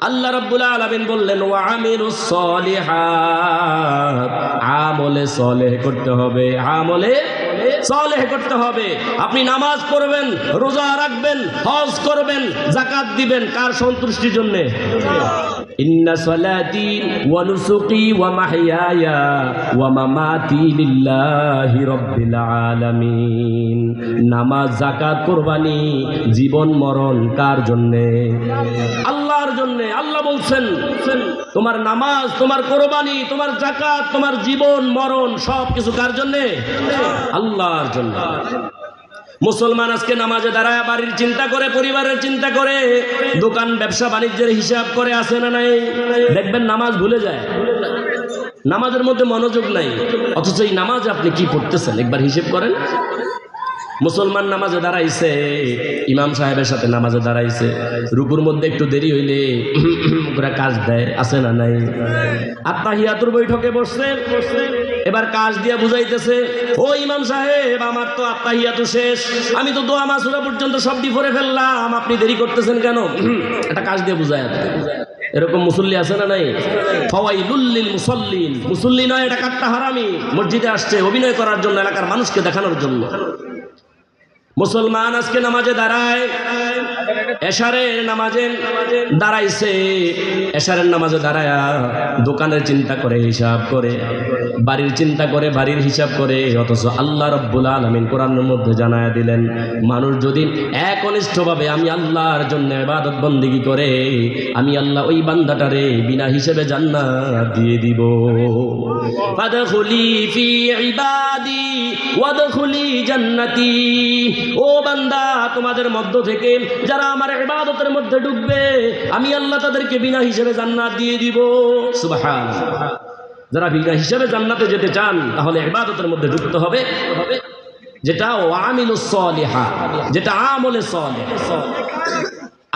আল্লাহ রাব্বুল আলামিন বললেন, ওয়া আমিরুস সলিহাত। আমলে সলেহ করতে হবে, আমলে সলেহ করতে হবে। আপনি নামাজ পড়বেন, রোজা রাখবেন, হজ করবেন, যাকাত দিবেন, কার সন্তুষ্টির জন্য? ইন্না সলাতি ওয়া নুসুকি ওয়া মাহইয়ায়া ওয়া মামাতি লিল্লাহি রাব্বিল আলামিন। নামাজ, যাকাত, কুরবানি, জীবন, মরণ, কার জন্যে? আল্লাহর জন্য আল্লাহ বলছেন, তোমার নামাজ, তোমার কোরবানি, তোমার জাকাত তোমার জীবন, মরণ, সব কিছু কার জন্যে? আল্লাহর জন্য। মুসলমান আজকে নামাজে দাঁড়ায়, বাড়ির চিন্তা করে, পরিবারের চিন্তা করে, দোকান, ব্যবসা, বাণিজ্যের হিসাব করে আসে না নাই? দেখবেন নামাজ ভুলে যায়। নামাজের মধ্যে মনোযোগ নাই। অথচ এই নামাজ আপনি কি পড়তেছেন? একবার হিসেব করেন। মুসলমান নামাজে দাঁড়াইছে, ইমাম সাহেবের সাথে নামাজে দাঁড়াইছে। রুকুর মধ্যে একটু দেরি হইলে করে কাজ দেয়, আছে না নাই? আত্মাহিয়াতুর বৈঠকে বসছে, এবার কাজ দিয়া বুঝাইতেছে, ও ইমাম সাহেব, আমার তো আত্মাহিয়াতু শেষ। আমি তো দোয়া মাসুরা পর্যন্ত সব ডিফরে ফেললাম। আপনি দেরি করতেছেন কেন? একটা কাজ দিয়ে বুঝায় এরকম মুসল্লি আছে না নাই? ফওয়াই লুল্লিল মুসল্লিন। মুসল্লি নয়, এটা কাট্টা হারামি। মসজিদে আসছে, অভিনয় করার জন্য এলাকার মানুষকে দেখানোর জন্য। মুসলমান আজকে নামাজে দাঁড়ায়, এশারের নামাজে দাঁড়াইছে, এশারের নামাজে দাঁড়ায় দোকানের চিন্তা করে, হিসাব করে, বাড়ির চিন্তা করে, বাড়ির হিসাব করে, অথচ আল্লাহ রব্বুল আলমিন কোরআনের মধ্যে জানায় দিলেন, মানুষ যদি একনিষ্ঠভাবে আমি আল্লাহর জন্য ইবাদত বন্দিগি করে, আমি আল্লাহ ওই বান্দাটারে বিনা হিসেবে জান্নাত দিয়ে দিব। ফাদখুলি ফি ইবাদি, ওয়াদখুলি জান্নাতি। ও বান্দা, তোমাদের মধ্য থেকে যারা আমার ইবাদতের মধ্যে ঢুকবে আমি আল্লাহ তাদেরকে বিনা হিসেবে জান্নাত দিয়ে দিব। সুবহান যারা বিনা হিসেবে জান্নাতে যেতে চান, তাহলে ইবাদতের মধ্যে ঢুকতে হবে হবে। যেটা ওয়ামিলুস সলিহা, যেটা আমলে সলিহ।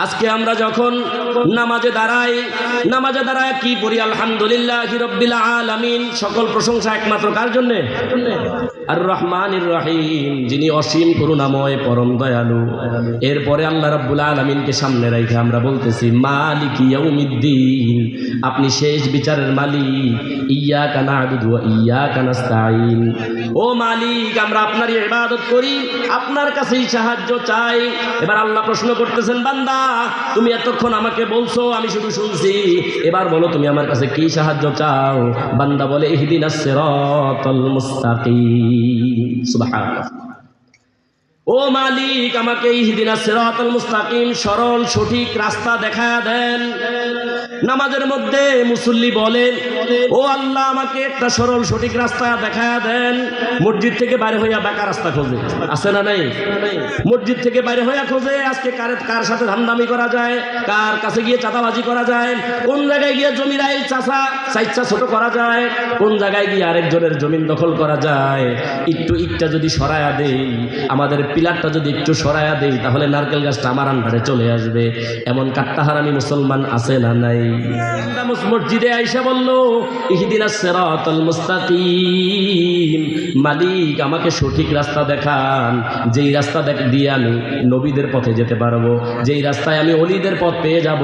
আজকে আমরা যখন নামাজে দাঁড়াই, নামাজে দাঁড়ায় কি পড়ি? আলহামদুলিল্লাহ রব্বিল আলামিন। সকল প্রশংসা একমাত্র কার জন্যে? আর রহমান রহিম যিনি অসীম করুণাময়, পরম দয়ালু। এরপরে আল্লাহ রাব্বুল আলমিনকে সামনে রেখে আমরা বলতেছি, মালিক ইয়াউমিদ্দিন, আপনি শেষ বিচারের মালিক। ইয়া কানা ইয়া কানাস্তাইন ও মালিক, আমরা আপনারই ইবাদত করি, আপনার কাছেই সাহায্য চাই। এবার আল্লাহ প্রশ্ন করতেছেন, বান্দা, তুমি এতক্ষণ আমাকে বলছো, আমি শুধু শুনছি। এবার বলো, তুমি আমার কাছে কি সাহায্য চাও? বান্দা বলে ইহদিন সিরাতাল মুস্তাকিম। সুবহানাল্লাহ। ও মালিক, আমাকে মুস্তাকিম সরল, সঠিক রাস্তা দেখায়া দেন। নামাজের মধ্যে মুসল্লি বলেন, ও আল্লাহ, আমাকে একটা সরল, সঠিক রাস্তা দেখা দেন। মসজিদ থেকে বাইরে হইয়া বাঁকা রাস্তা খোঁজে। আছে না নাই? মসজিদ থেকে বাইরে হইয়া খোঁজে, আজকে কার কার সাথে ধামদামি করা যায়, কার কাছে গিয়ে চাঁদাবাজি করা যায়, কোন জায়গায় গিয়ে জমির আইল চাষা, সাইচ্ছা ছোট করা যায়, কোন জায়গায় গিয়ে আরেকজনের জমিন দখল করা যায়। একটু ইটটা যদি সরায়া দেই, আমাদের পিলারটা যদি একটু সরায়া দেই, তাহলে নারকেল গাছটা আমার আন্ডারে চলে আসবে। এমন কাট্টাহারামি মুসলমান আছে না নাই? মসজিদে আইসা বলল, ইহদিনা মালিক, আমাকে সঠিক রাস্তা দেখান। যেই রাস্তা দিয়ে আমি নবীদের পথে যেতে পারব। যেই রাস্তায় আমি অলিদের পথ পেয়ে যাব,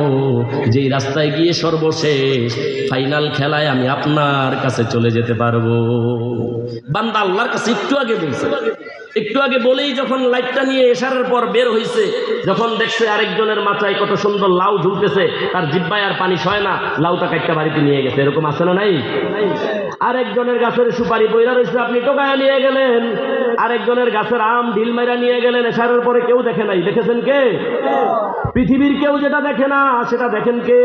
যেই রাস্তায় গিয়ে সর্বশেষ ফাইনাল খেলায় আমি আপনার কাছে চলে যেতে পারব। বান্দা আল্লাহর কাছে একটু আগে বলছে। একটু আগে বলেই যখন লাইটটা নিয়ে এসারের পর বের হয়েছে যখন দেখছে আরেকজনের মাথায় কত সুন্দর লাউ ঝুলতেছে, তার জিব্বায় আর পানি সয় না, লাউটা কাটটা বাড়িতে নিয়ে গেছে। এরকম আছে না নাই? আরেকজনের গাছের সুপারি বইরা রয়েছে আপনি টোকায়া নিয়ে গেলেন। আরেকজনের গাছের আম ঢিল মাইরা নিয়ে গেলেন, এসারের পরে কেউ দেখে নাই। দেখেছেন কে? পৃথিবীর কেউ যেটা দেখে না, সেটা দেখেন কে?